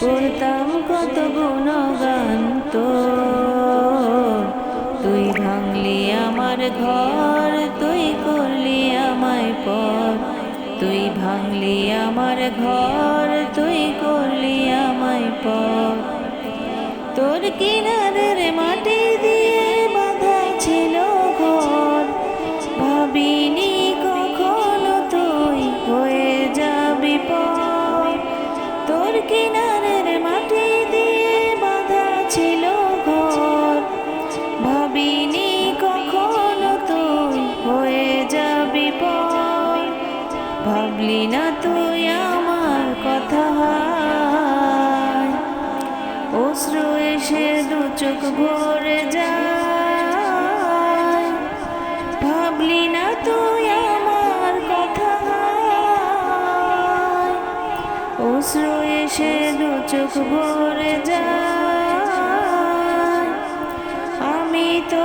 করতাম কত গুণগান তুই ভাঙলি আমার ঘর, তুই করলি আমায় পর তুই ভাঙলি আমার ঘর, তুই করলি আমায় পর তোর কিনারের মাটি দিয়ে বাঁধা ছিল ঘর। ভাবিনি কখনো তুই হয়ে যাবি পর তোর কিনারের ভাবলি না তুই আমার কথা। হয় অশ্রু এসে দু চোখ ভরে যায়। ভাবলি না তুই আমার কথা। অশ্রু এসে দু চোখ ভরে যায়। আমি তো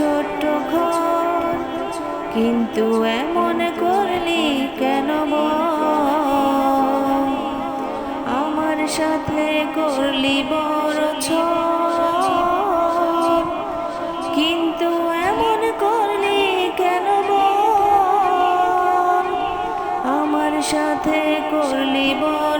ছোট্ট ঘর, কিন্তু এমন করলি কেন বল? আমার সাথে করলি বড় কিন্তু এমন করলি কেন বল? আমার সাথে করলি বড়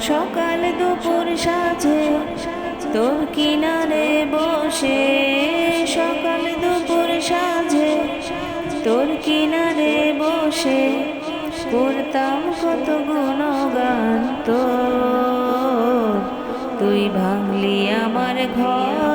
সকাল দুপুর সাজে, তোর কিনারে বসে। সকাল দুপুর সাজে, তোর কিনারে বসে। করতাম কত গুণগান তো তুই ভাঙলি আমার ঘর।